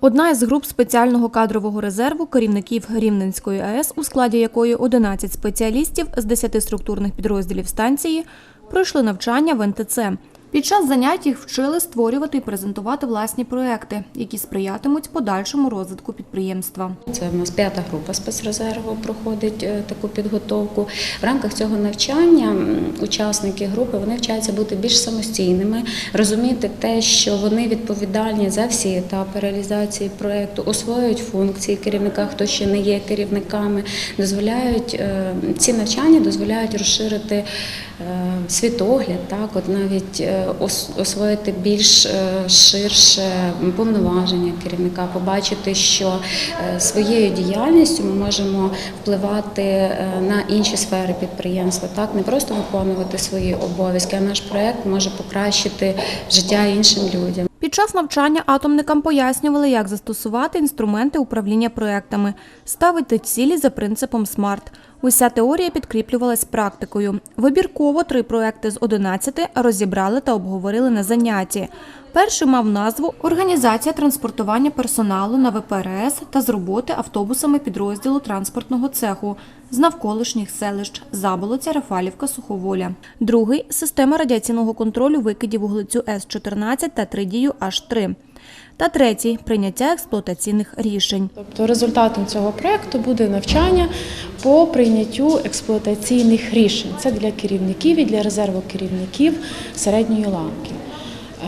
Одна із груп спеціального кадрового резерву керівників Рівненської АЕС, у складі якої 11 спеціалістів з 10 структурних підрозділів станції, пройшли навчання в НТЦ. Під час занять їх вчили створювати і презентувати власні проекти, які сприятимуть подальшому розвитку підприємства. Це в нас п'ята група спецрезерву проходить е, таку підготовку. В рамках цього навчання учасники групи вони вчаться бути більш самостійними, розуміти те, що вони відповідальні за всі етапи реалізації проєкту, освоюють функції керівника, хто ще не є керівниками, дозволяють е, ці навчання дозволяють розширити е, світогляд, так от навіть освоїти більш е, ширше повноваження керівника, побачити, що е, своєю діяльністю ми можемо впливати е, на інші сфери підприємства, так не просто виконувати свої обов'язки, а наш проект може покращити життя іншим людям. Під час навчання атомникам пояснювали, як застосувати інструменти управління проектами, ставити цілі за принципом SMART. Уся теорія підкріплювалась практикою. Вибірково три проекти з 11 розібрали та обговорили на занятті. Перший мав назву Організація транспортування персоналу на ВПРС та з роботи автобусами підрозділу транспортного цеху з навколишніх селищ Заболоця, Рафалівка, Суховоля. Другий система радіаційного контролю викидів вуглецю С-14 та тридію H3. Та третій прийняття експлуатаційних рішень. Тобто результатом цього проєкту буде навчання по прийняттю експлуатаційних рішень. Це для керівників і для резерву керівників середньої ланки.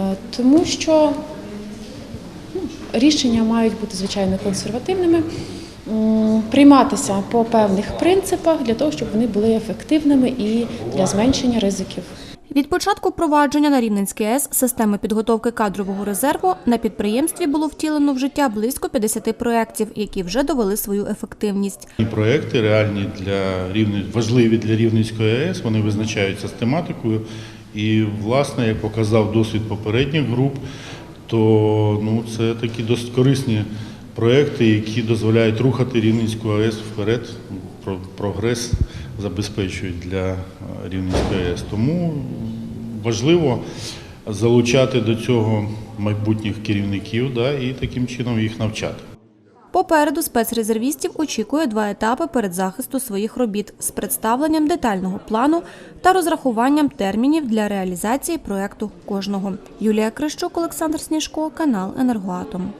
Е, Тому що ну, рішення мають бути звичайно консервативними, прийматися по певних принципах для того, щоб вони були ефективними і для зменшення ризиків. Від початку впровадження на Рівненській АЕС системи підготовки кадрового резерву на підприємстві було втілено в життя близько 50 проєктів, які вже довели свою ефективність. І проекти реальні для рівне важливі для Рівненської АЕС. Вони визначаються з тематикою. І, власне, як показав досвід попередніх груп, то ну, це такі досить корисні проекти, які дозволяють рухати Рівненську АЕС вперед. Прогрес забезпечують для е, Рівненської АЕС. Тому важливо залучати до цього майбутніх керівників да, і таким чином їх навчати. Попереду спецрезервістів очікує два етапи передзахисту своїх робіт з представленням детального плану та розрахуванням термінів для реалізації проекту кожного. Юлія Крищук, Олександр Сніжко, канал Енергоатом.